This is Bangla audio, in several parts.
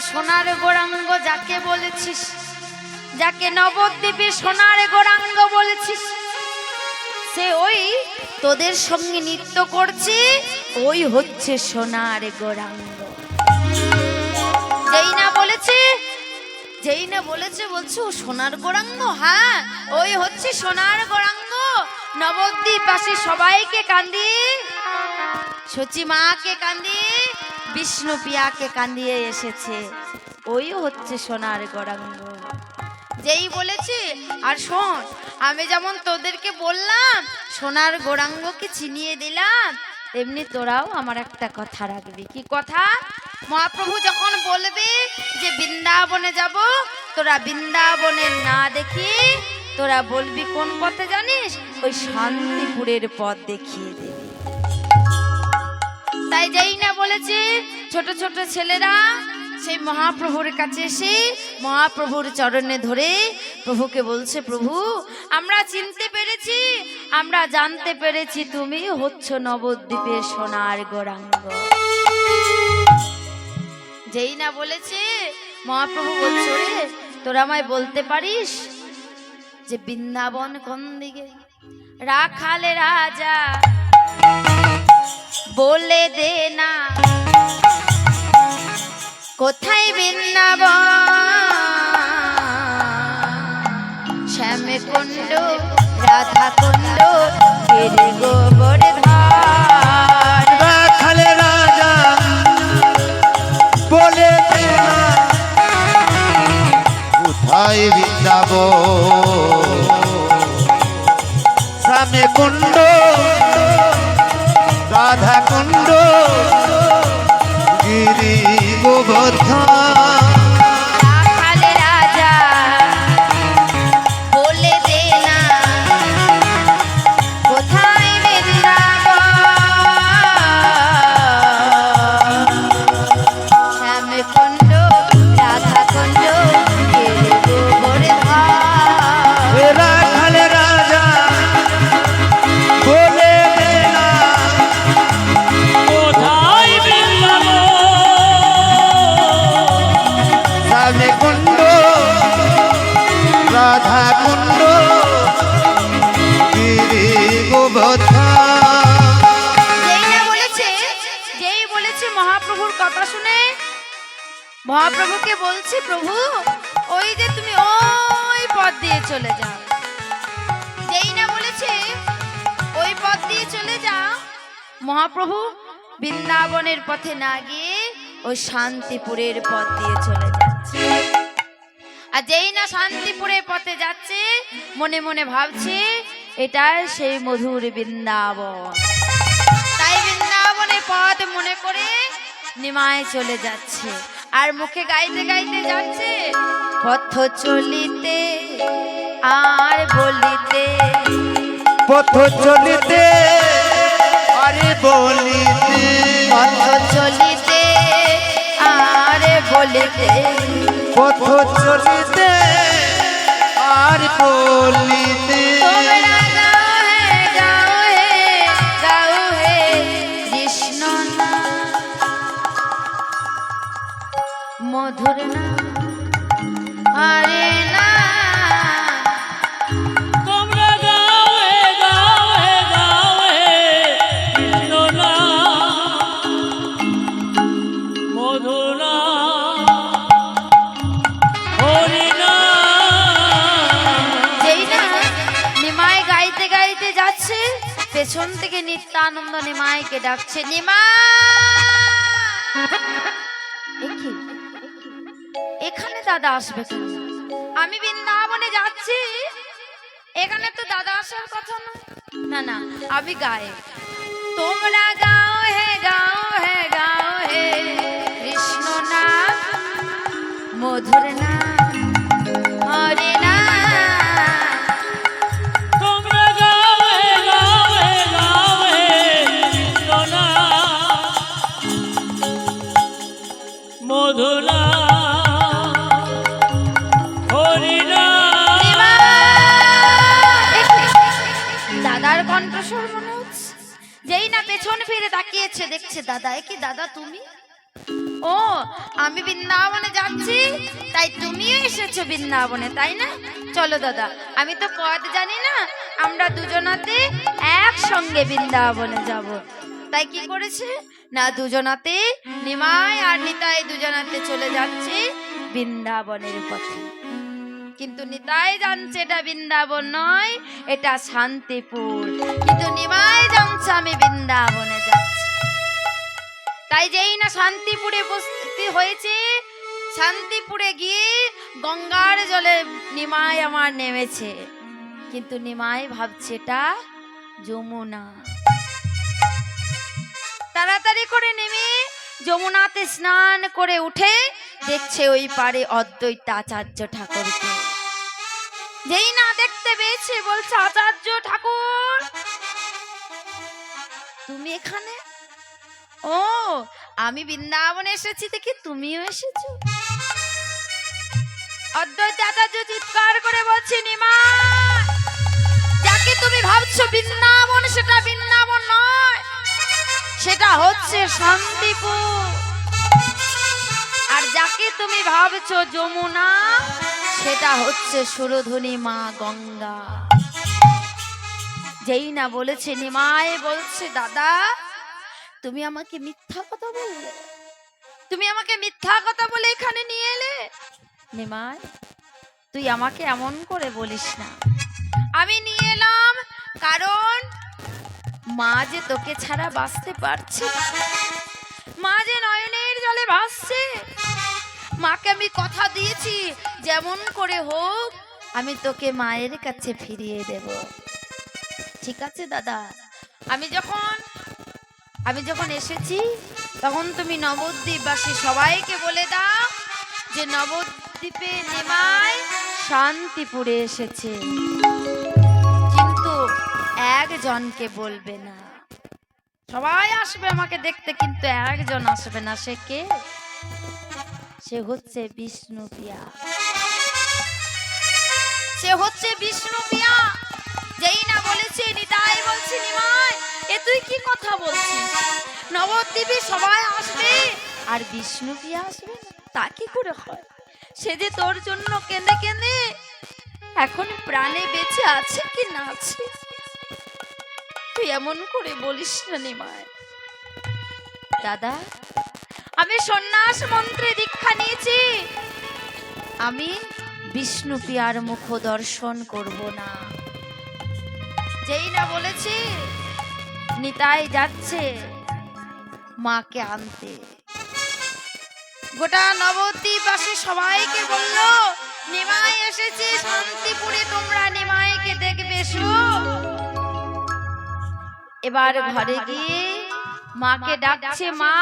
সোনার গোরাঙ্গ যাকে বলেছিস? যাকে নবদ্বীপে সোনার গোরাঙ্গ বলেছিস? সে ওই তোদের সঙ্গে নৃত্য করছে, ওই হচ্ছে সোনার গোরাঙ্গ। যেই না বলেছে, যেই না বলেছে বলছে, সোনার গোরাঙ্গ? হ্যাঁ ওই হচ্ছে সোনার গোরাঙ্গ। নবদ্বীপ পাশে সবাইকে কান্দি। সচি মাকে কান্দিয়ে বিষ্ণু পিয়াকে কান্দিয়ে এসেছে। ওই হচ্ছে সোনার গৌরাঙ্গ যেই বলেছে, আর শোন, আমি যেমন তোদেরকে বললাম, সোনার গৌরাঙ্গকে চিনিয়ে দিলাম, তেমনি তোরাও আমার একটা কথা রাখবি। কি কথা? মহাপ্রভু যখন বলবে যে, বৃন্দাবনে যাব, তোরা বৃন্দাবনের না দেখি, তোরা বলবি কোন পথে জানিস? ওই শান্তিপুরের পথ দেখিয়ে তাই যেই না বলেছে ছোট ছোট ছেলেরা সেই মহাপ্রভুর কাছে এসে মহাপ্রভুর চরণে ধরে প্রভুকে বলছে প্রভু আমরা চিনতে পেরেছি আমরা জানতে পেরেছি তুমি হচ্ছ নবদ্বীপের সোনার গোরাঙ্গ। যেই না বলেছে মহাপ্রভু বলছে "ওরে, তোরা আমায় বলতে পারিস যে বৃন্দাবন কোন দিকে? রাখালে রাজা। বলে দে না। কোথায় বৃন্দাবন? শ্যামে কুণ্ড, রাধা কুণ্ড গিরি গোবর ধার। কোথায় বৃন্দাব শ্যামে কুণ্ড মহাপ্রভুর কথা শুনে মহাপ্রভুকে বলছে, প্রভু, ওই যে তুমি ওই পথ দিয়ে চলে যাও। যেই না বলেছে, ওই পথ দিয়ে চলে যাও। মহাপ্রভু বৃন্দাবনের পথে না গিয়ে ওই শান্তিপুরের পথ দিয়ে চলে যাচ্ছে। আর যেই না শান্তিপুরের পথে যাচ্ছে, মনে মনে ভাবছে, এটাই সেই মধুর বৃন্দাবন। পথ মনে করে নিমায় চলে যাচ্ছে। আর মুখে গাইতে গাইতে যাচ্ছে পথ চলিতে আর বলিতে। পথ চলিতে আরে বলিতে। পথ চলিতে আর বলিতে। পথ চলিতে আর বলিতে। মধুর না? হরে না। তোমরা কৃষ্ণ হরি যেই নিমাই গাইতে গাইতে যাচ্ছে পেছন থেকে নিত্যানন্দ নিমাইকে ডাকছে নিমা! দাদা আসবে। আমি বৃন্দাবনে যাচ্ছি। এখানে তো দাদা আসার কথা না। না না, আমি গায়ে। তোমরা গাও হে গাও হে গাও হে কৃষ্ণ না মধুর না হরে না পেছন ফিরে তাকিয়েছে, দেখছে, দাদা কি দাদা তুমি? ও ও, আমি বৃন্দাবনে যাচ্ছি, তাই তুমিও এসেছ বৃন্দাবনে, তাই না? চলো দাদা, আমি তো পথ জানি না, আমরা দুজনাতে একসঙ্গে বৃন্দাবনে যাব। তাই কি করেছে? না, দুজনাতে নিমাই আর নিতাই দুজনাতে চলে যাচ্ছে বৃন্দাবনের পথে। কিন্তু নিতাই জানছে এটা বৃন্দাবন নয়, এটা শান্তিপুর। কিন্তু আমি বৃন্দাবনে যাচ্ছি। তাই যেই না শান্তিপুরে বসতে হয়েছে, শান্তিপুরে গিয়ে গঙ্গার জলে নিমাই আমার নেমেছে। কিন্তু নিমাই ভাবছে, এটা যমুনা। তাড়াতাড়ি করে নেমে যমুনাতে স্নান করে উঠে দেখছে ওই পারে অদ্বৈত আচার্য ঠাকুরকে। যেই না দেখতে পেয়েছে, বলছে, আচার্য ঠাকুর তুমি এখানে? ও, আমি বৃন্দাবনে এসেছি দেখি তুমিও এসেছ। অদ্বৈত আচার্য চিৎকার করে বলছে, নিমা যাকে তুমি ভাবছ বৃন্দাবন, সেটা বৃন্দাবন নয়, সেটা হচ্ছে শান্তিপুর। আর যাকে তুমি ভাবছ যমুনা, সেটা হচ্ছে সুরধনী মা গঙ্গা। যেই না বলেছে নিমায় বলছে, দাদা, তুমি আমাকে মিথ্যা কথা বললে তুমি আমাকে মিথ্যা কথা বলে এখানে নিয়ে এলে। নিমায় তুই আমাকে এমন করে বলিস না। আমি নিয়ে এলাম কারণ মা যে তোকে ছাড়া বাঁচতে পারছে। মা যে নয়নের জলে ভাসছে। মাকে আমি কথা দিয়েছি, যেমন করে হোক, আমি তোকে মায়ের কাছে ফিরিয়ে দেব। ঠিক আছে, দাদা? আমি যখন আমি যখন এসেছি, তখন তুমি নবদ্বীপবাসী সবাইকে বলে দাও যে নবদ্বীপে নেমায় শান্তিপুরে এসেছে। কিন্তু একজনকে বলবে না। সবাই আসবে আমাকে দেখতে, কিন্তু একজন আসবে না। সে কে? সে হচ্ছে বিষ্ণু পিয়া। সে হচ্ছে বিষ্ণু পিয়া। বলেছে নিতাই বলছে নিমাই এ তুই কি কথা বলছিস? নবদ্বীপে সবাই আসবে, আর বিষ্ণু পিয়া আসবে? তা কি করে হয়? সে যে তোর জন্য কেঁদে কেঁদে এখন প্রাণে বেঁচে আছে কি না আছে? তুই এমন করে বলিস না নিমায় দাদা, আমি সন্ন্যাস মন্ত্রে দীক্ষা নিয়েছি। আমি বিষ্ণু পিয়ার মুখ দর্শন করব না। যেই না বলেছি নিতাই যাচ্ছে মাকে আনতে। গোটা নবদ্বীপ নবদ্বীপবাসী সবাইকে বলল, নিমাই এসেছে, শান্তিপুরে তোমরা নিমাইকে দেখবে এবার ঘরে গিয়ে মাকে ডাকছে, মা।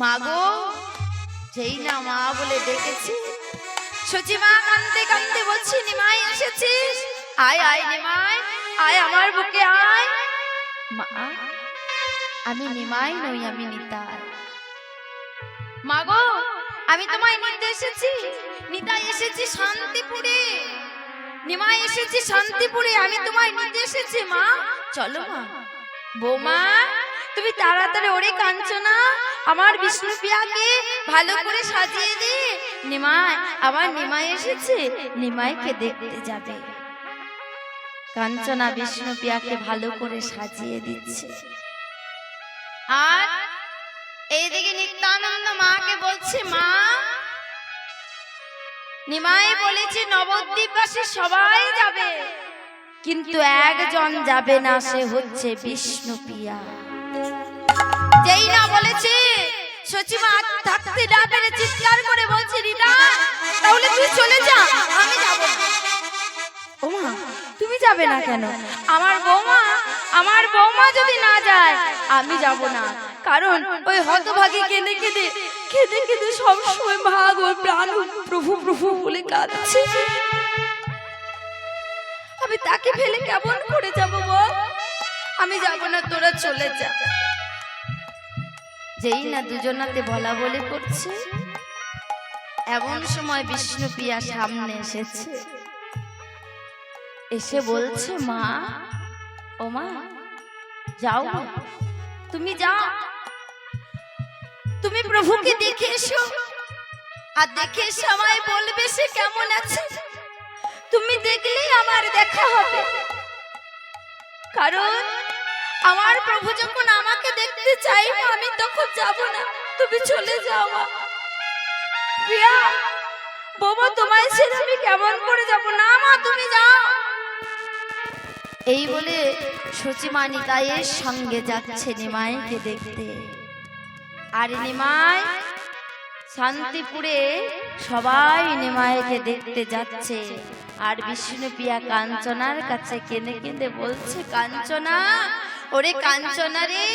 মাগো যেই না মা বলে ডেকেছে। সচিমা কান্দতে কান্দতে বলছি, নিমাই এসেছিস আয় আয় নিমাই, আয় আমার বুকে আয়। মা, আমি নিমাই নই, আমি নিতাই। মাগো আমি তোমায় নিতে এসেছি। নিতাই এসেছি শান্তিপুরে। নিমাই এসেছি শান্তিপুরে, আমি তোমায় নিতে এসেছি, মা। চলো, মা। বৌমা, তুমি তাড়াতাড়ি ওরে কাঞ্চনা, আমার বিষ্ণু পিয়াকে ভালো করে সাজিয়ে দে। নিমাই, আমার নিমাই এসেছে, নিমাইকে দেখতে যাবে। কাঞ্চনা বিষ্ণু পিয়াকে ভালো করে সাজিয়ে দিচ্ছে। আর এইদিকে নিত্যানন্দ মাকে বলছে, মা, নিমাই বলেছে নবদ্বীপবাসী সবাই যাবে, কিন্তু একজন যাবে না, সে হচ্ছে বিষ্ণু পিয়া। যেই না বলেছে সচিমা থাকতে না পেরে চিৎকার করে বলছে রিনা তাহলে তুই চলে যা, আমি যাব। ওমা তুমি যাবে না কেন? আমার বৌমা আমার বৌমা যদি না যায়, আমি যাব না। কারণ ওই হতভাগী কেঁদে কেঁদে কেঁদে কেঁদে সব সময় ভাগ ওর প্রাণ প্রভু প্রভু বলে কাঁদছে। আমি তাকে ফেলে কেমন করে যাব বল? আমি যাব না, তোরা চলে যা। যেই না দুজনাতে বলা বলে করছে, এমন সময় বিষ্ণু পিয়া সামনে এসেছে। এসে বলছে মা ও মা যাও। তুমি যাও। তুমি প্রভুকে দেখে এসো। আর দেখে এসে আমায় বলবে সে কেমন আছে। তুমি দেখলেই আমার দেখা হবে। কারণ আমার প্রভু যখন আমাকে দেখতে চাইবে আমি তখন যাব না। তুমি চলে যাও মা। প্রিয়া বাবা তোমায় ছেড়ে আমি কেমন করে যাব? না মা তুমি যাও। এই বলে সচিমা নিতাইয়ের সঙ্গে যাচ্ছে নিমাইকে দেখতে। আর নিমাই শান্তিপুরে সবাই নিমাইকে দেখতে যাচ্ছে। আর বিষ্ণুপ্রিয়া কাঞ্চনার কাছে কেঁদে কেঁদে বলছে, কাঞ্চনা, ওরে কাঞ্চনা রে